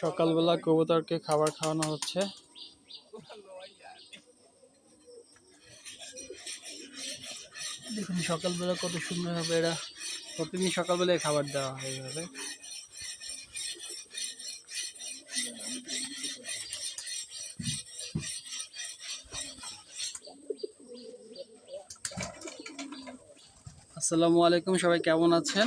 সকালবেলা কবুতরকে খাবার খাওয়ানো হচ্ছে। সকালবেলা কত সুন্দর হবে এরা প্রতিদিন সকালবেলায় খাবার দেওয়া হয় এইভাবে আসসালামু আলাইকুম সবাই কেমন আছেন?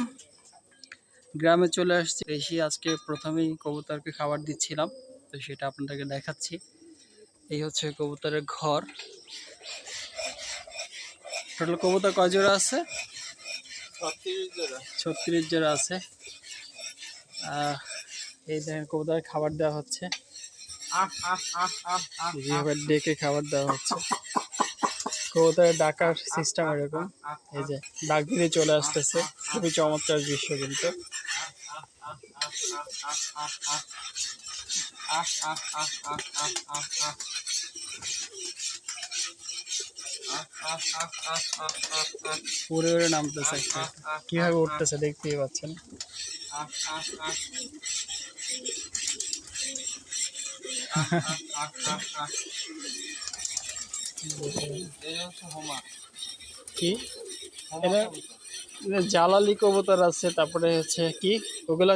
গ্রামে চলে আসছি। এসে আজকে প্রথমেই কবুতরকে খাবার দিচ্ছিলাম তো সেটা আপনাদেরকে দেখাচ্ছি। এই হচ্ছে কবুতরের ঘর। টোটাল কবুতর কয় জোড়া আছে? ছত্রিশ জোড়া। আছে। এই দেখেন কবুতরের খাবার দেওয়া হচ্ছে। যেভাবে ডেকে খাবার দেওয়া হচ্ছে। কবুতরের ডাকার সিস্টেম এরকম। এই যে ডাক দিলে চলে আসতেছে। খুবই চমৎকার দৃশ্য কিন্তু। উড়ে উড়ে নামতেছে একটা। কীভাবে উঠতেছে দেখতেই পাচ্ছেন। কি? এটা জালালি কবুতর আছে তারপরে হচ্ছে কি? ওগুলা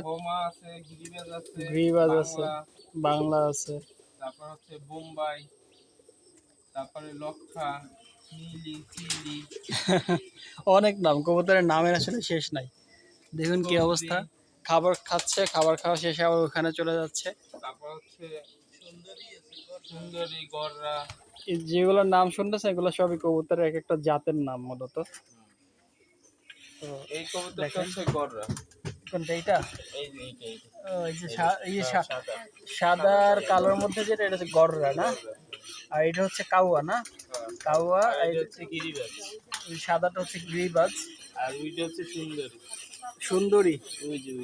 গ্রিবাজ আছে বাংলা। আছে। তারপর হচ্ছে বোম্বাই তারপরে লক্ষা অনেক নাম কবুতরের নামের আসলে শেষ নাই। দেখুন কি অবস্থা। খাবার খাচ্ছে খাবার খাওয়া শেষে আবার ওখানে চলে যাচ্ছে। তারপর হচ্ছে সুন্দরী গররা যেগুলোর নাম শুনতেছে এগুলো সবই কবুতরের এক একটা জাতের নাম মূলত। এই কবুতরটা হচ্ছে গররা কোনটা এইটা? যে সাদা। আর কালোর মধ্যে যেটা এটা হচ্ছে গররা না? আর এটা হচ্ছে কাউয়া না? কাউয়া আর এটা এটা হচ্ছে গিরিবাজ। সাদাটা হচ্ছে গ্রিবাজ। আর ওইটা হচ্ছে সুন্দরী। সুন্দরী?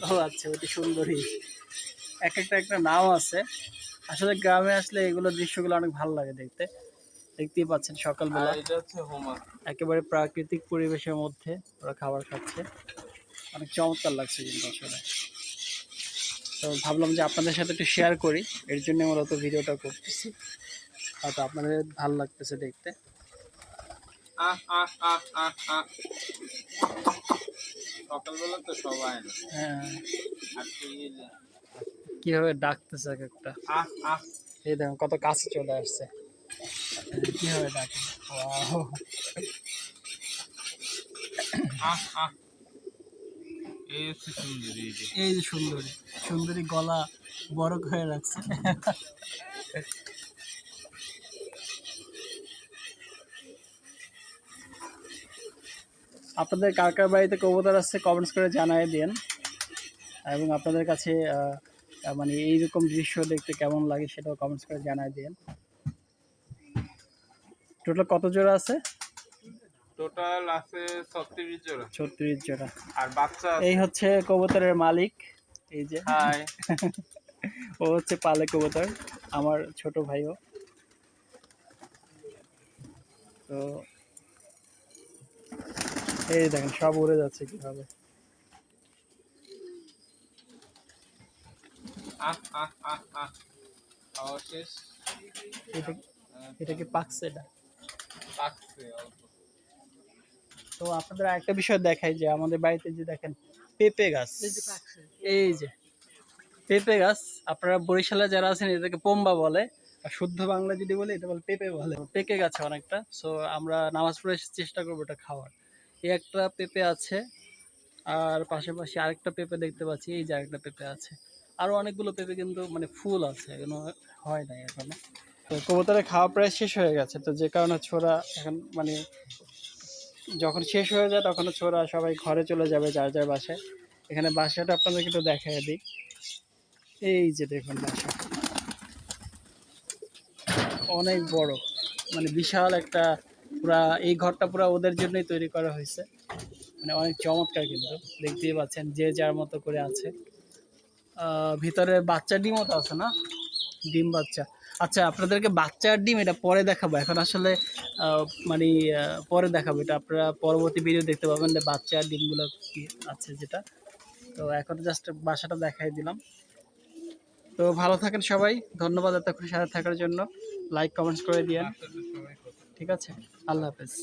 ও আচ্ছা ওইটা সুন্দরী। এক একটা একটা নাম আছে। আসলে গ্রামে আসলে এগুলো দৃশ্যগুলো অনেক ভালো লাগে দেখতে। দেখতেই পাচ্ছেন সকালবেলা। হোমা একেবারে প্রাকৃতিক পরিবেশের মধ্যে ওরা খাবার খাচ্ছে। অনেক চমৎকার লাগছে কিন্তু আসলে। তো ভাবলাম যে আপনাদের সাথে একটু শেয়ার করি। এর জন্য মূলত ভিডিওটা করতেছি। হয়তো আপনাদের ভালো লাগতেছে দেখতে। সকালবেলা তো সবাই হ্যাঁ। কীভাবে ডাকতেছে এক একটা? আহ আহ। এই দেখুন কত কাছে চলে আসছে। কীভাবে ডাকে? এই সুন্দরী যে। সুন্দরী। সুন্দরী গলা বড় হয়ে রাখছে। আপনাদের কার কার বাড়িতে কবুতর আসছে কমেন্টস করে জানিয়ে দিন। এবং আপনাদের কাছে মানে এইরকম দৃশ্য দেখতে কেমন লাগে সেটাও কমেন্টস করে জানিয়ে দিন টোটাল কত জোড়া আছে? টোটাল আছে ছত্রিশ জোড়া। ছত্রিশ জোড়া। আর বাচ্চা এই হচ্ছে কবুতরের মালিক এই যে। হাই ও হচ্ছে পালে কবুতর আমার ছোট ভাইও। তো এই দেখেন সব উড়ে যাচ্ছে কীভাবে। আহ আহ আহ আহ খাওয়া শেষ এটা এটা? কি পাকছে এটা পাকছে তো আপনাদের একটা বিষয় দেখাই যে আমাদের বাড়িতে যে দেখেন পেঁপে গাছ। এই যে পেঁপে গাছ আপনারা বরিশালে যারা আছেন এটাকে পোম্বা বলে আর শুদ্ধ বাংলা যদি বলে এটা বলে পেঁপে বলে। পেকে গেছে অনেকটা সো আমরা নামাজ পড়ে চেষ্টা করব এটা খাওয়ার। এই একটা পেঁপে আছে আর পাশাপাশি আরেকটা পেঁপে দেখতে পাচ্ছি এই যে আরেকটা পেঁপে আছে। আরও অনেকগুলো পেঁপে কিন্তু মানে ফুল আছে, এখনও হয় নাই এখনও। তো কবুতরের খাওয়া প্রায় শেষ হয়ে গেছে, তো যে কারণে ছোড়া এখন মানে যখন শেষ হয়ে যায় তখন ছোড়া সবাই ঘরে চলে যাবে যার যার বাসায়। এখানে বাসাটা আপনাদের কিন্তু দেখাই দিই। এই যে দেখুন বাসা। অনেক বড় মানে বিশাল একটা পুরা, এই ঘরটা পুরা ওদের জন্যই তৈরি করা হয়েছে। মানে অনেক চমৎকার কিন্তু, দেখতেই পাচ্ছেন যে যার মতো করে আছে। ভিতরে বাচ্চা ডিমও তো আছে না? ডিম বাচ্চা। আচ্ছা আপনাদেরকে বাচ্চার ডিম এটা পরে দেখাবো। এখন আসলে মানে পরে দেখাবো। এটা আপনারা পরবর্তী ভিডিও দেখতে পাবেন যে বাচ্চার ডিমগুলো কি আছে যেটা। তো এখন জাস্ট বাসাটা দেখাই দিলাম। তো ভালো থাকেন সবাই। ধন্যবাদ এতক্ষণ সাথে থাকার জন্য। লাইক কমেন্টস করে দিয়েন। কথা ঠিক আছে? আল্লাহ হাফেজ।